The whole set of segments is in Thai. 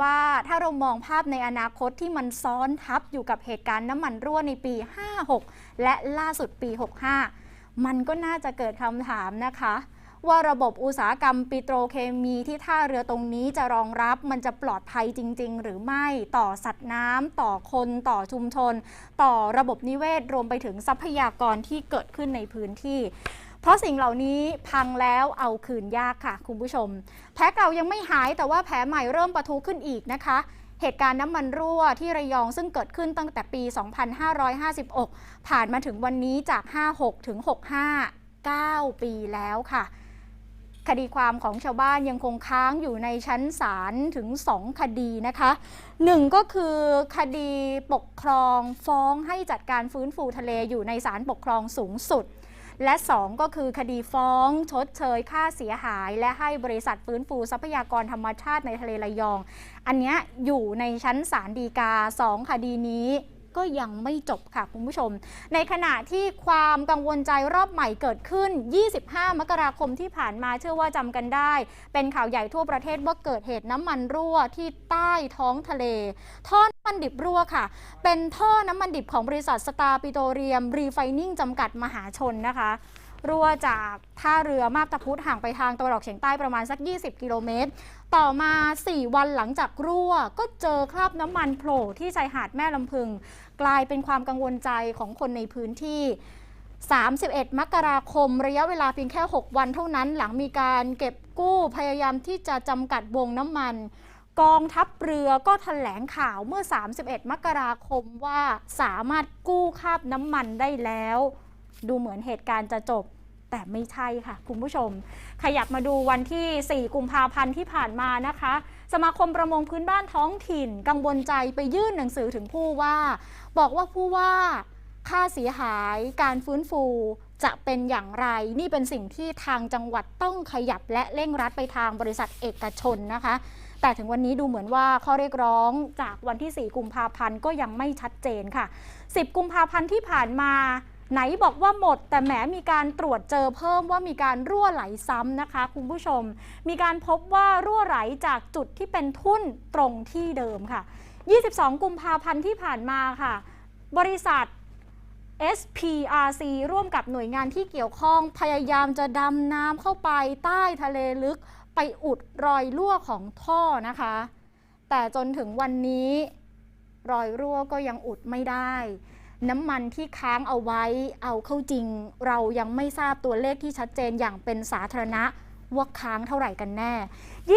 ว่าถ้าเรามองภาพในอนาคตที่มันซ้อนทับอยู่กับเหตุการณ์น้ำมันรั่วในปี 56 และล่าสุดปี 65 มันก็น่าจะเกิดคำถามนะคะ ว่าระบบอุตสาหกรรมปิโตรเคมีที่ท่าเรือตรงนี้จะรองรับมันจะปลอดภัยจริง ๆ หรือไม่ต่อสัตว์น้ำต่อคนต่อชุมชน ต่อระบบนิเวศรวมไปถึงทรัพยากรที่เกิดขึ้นในพื้นที่ เพราะสิ่งเหล่านี้พังแล้วเอาคืนยากค่ะ คุณผู้ชม แผลเก่ายังไม่หายแต่ว่าแผลใหม่เริ่มปะทุขึ้นอีกนะคะเหตุการณ์น้ำมันรั่วที่ระยองซึ่งเกิดขึ้นตั้งแต่ปี 2556 ผ่านมาถึงวันนี้จาก 56 ถึง 65 9 ปีแล้วค่ะ คดีความของชาวบ้านยังคงค้างอยู่ในชั้นศาลถึง 2 คดีนะคะหนึ่งก็คือคดีปกครองฟ้องให้จัดการฟื้นฟูทะเลอยู่ในศาลปกครองสูงสุด และ 2 ก็คือคดีฟ้อง ชดเชยค่าเสียหาย และให้บริษัทฟื้นฟูทรัพยากรธรรมชาติในทะเลระยอง อันเนี้ยอยู่ในชั้นศาลฎีกา 2 คดีนี้ ก็ยังไม่จบค่ะคุณผู้ชม ในขณะที่ความกังวลใจรอบใหม่เกิดขึ้น 25 มกราคมที่ผ่านมาเชื่อว่าจำกันได้ เป็นข่าวใหญ่ทั่วประเทศว่าเกิดเหตุน้ำมันรั่วที่ใต้ท้องทะเล ท่อน้ำมันดิบรั่วค่ะ เป็นท่อน้ำมันดิบของบริษัทสตาร์ปิโตรเรียมรีไฟนิ่งจำกัดมหาชนนะคะ รั่วจากท่าเรือมาบตาพุธห่างไปทางตะวันออกเฉียงใต้ประมาณสัก 20 กิโลเมตร ต่อมา 4 วันหลังจากรั่ว ก็เจอคราบน้ำมันโผล่ที่ชายหาดแม่ลำพึง กลายเป็นความกังวลใจของคนในพื้นที่31 มกราคม ระยะเวลาเพียงแค่ 6 วันเท่านั้น หลังมีการเก็บกู้พยายามที่จะจำกัดวงน้ำมัน กองทัพเรือก็แถลงข่าวเมื่อ 31 มกราคมว่าสามารถกู้คราบน้ำมันได้แล้ว ดูเหมือนเหตุการณ์จะจบแต่ไม่ใช่ค่ะ คุณผู้ชม ขยับมาดูวันที่ 4 กุมภาพันธ์ที่ผ่านมานะคะ สมาคมประมงพื้นบ้านท้องถิ่น กังวลใจไปยื่นหนังสือถึงผู้ว่า บอกว่าผู้ว่าค่าเสียหายการฟื้นฟูจะเป็นอย่างไร นี่เป็นสิ่งที่ทางจังหวัดต้องขยับและเร่งรัดไปทางบริษัทเอกชนนะคะ แต่ถึงวันนี้ดูเหมือนว่าข้อเรียกร้องจากวันที่ 4 กุมภาพันธ์ก็ยังไม่ชัดเจนค่ะ 10 กุมภาพันธ์ที่ผ่านมา ไหนบอกว่าหมด แต่แหมมีการตรวจเจอเพิ่มว่ามีการรั่วไหลซ้ำนะคะ คุณผู้ชม มีการพบว่ารั่วไหลจากจุดที่เป็นทุ่นตรงที่เดิมค่ะ 22 กุมภาพันธ์ที่ผ่านมาค่ะ บริษัท SPRC ร่วมกับหน่วยงานที่เกี่ยวข้องพยายามจะดำน้ำเข้าไปใต้ทะเลลึกไปอุดรอยรั่วของท่อนะคะ แต่จนถึงวันนี้ รอยรั่วก็ยังอุดไม่ได้ น้ำมันที่ค้างเอาไว้เอาเข้าจริง เรายังไม่ทราบตัวเลขที่ชัดเจนอย่างเป็นสาธารณะว่าค้างเท่าไหร่กันแน่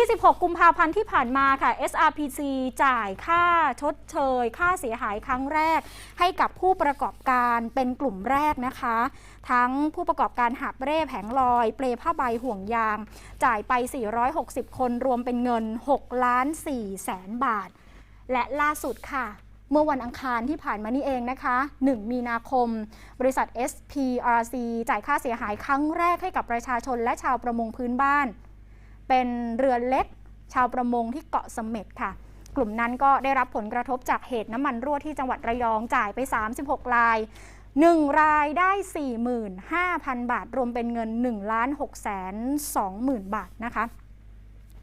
26 กุมภาพันธ์ที่ผ่านมาค่ะ SRPC จ่ายค่าชดเชย ค่าเสียหายครั้งแรก ให้กับผู้ประกอบการเป็นกลุ่มแรกนะคะ ทั้งผู้ประกอบการหาบเร่แผงลอย เปลผ้าใบห่วงยาง จ่ายไป 460 คนรวมเป็นเงิน6ล้าน4แสนบาท และล่าสุดค่ะ เมื่อวันอังคารที่ผ่านมานี่เองนะคะ 1 มีนาคม บริษัท SPRC จ่ายค่าเสียหายครั้งแรกให้กับประชาชนและชาวประมงพื้นบ้าน เป็นเรือเล็ก ชาวประมงที่เกาะเสม็ดค่ะ กลุ่มนั้นก็ได้รับผลกระทบจากเหตุน้ำมันรั่วที่จังหวัดระยองจ่ายไป 36ราย 1 รายได้ 45,000 บาท รวมเป็นเงิน1ล้าน6 2 0 0 0 0 บาทนะคะ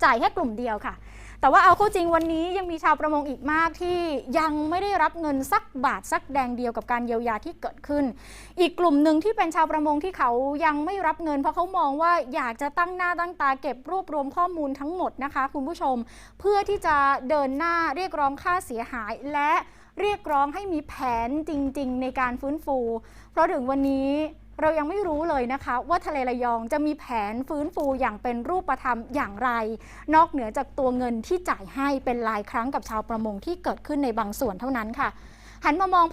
จ่ายแค่กลุ่มเดียวค่ะ แต่ว่าเอาเข้าจริงวันนี้ยังมีชาวประมงอีกมากที่ยังไม่ได้รับเงินสักบาทสักแดงเดียวกับการเยียวยาที่เกิดขึ้น อีกกลุ่มหนึ่งที่เป็นชาวประมงที่เขายังไม่รับเงิน เพราะเขามองว่าอยากจะตั้งหน้าตั้งตาเก็บรวบรวมข้อมูลทั้งหมดนะคะ คุณผู้ชม เพื่อที่จะเดินหน้าเรียกร้องค่าเสียหายและเรียกร้องให้มีแผนจริง ๆ ในการฟื้นฟู เพราะถึงวันนี้ เรายังไม่รู้เลยนะคะ ว่าทะเลระยองจะมีแผนฟื้นฟูอย่างเป็นรูปธรรมอย่างไร นอกเหนือจากตัวเงินที่จ่ายให้เป็นรายครั้งกับชาวประมงที่เกิดขึ้นในบางส่วนเท่านั้นค่ะ หันมามอง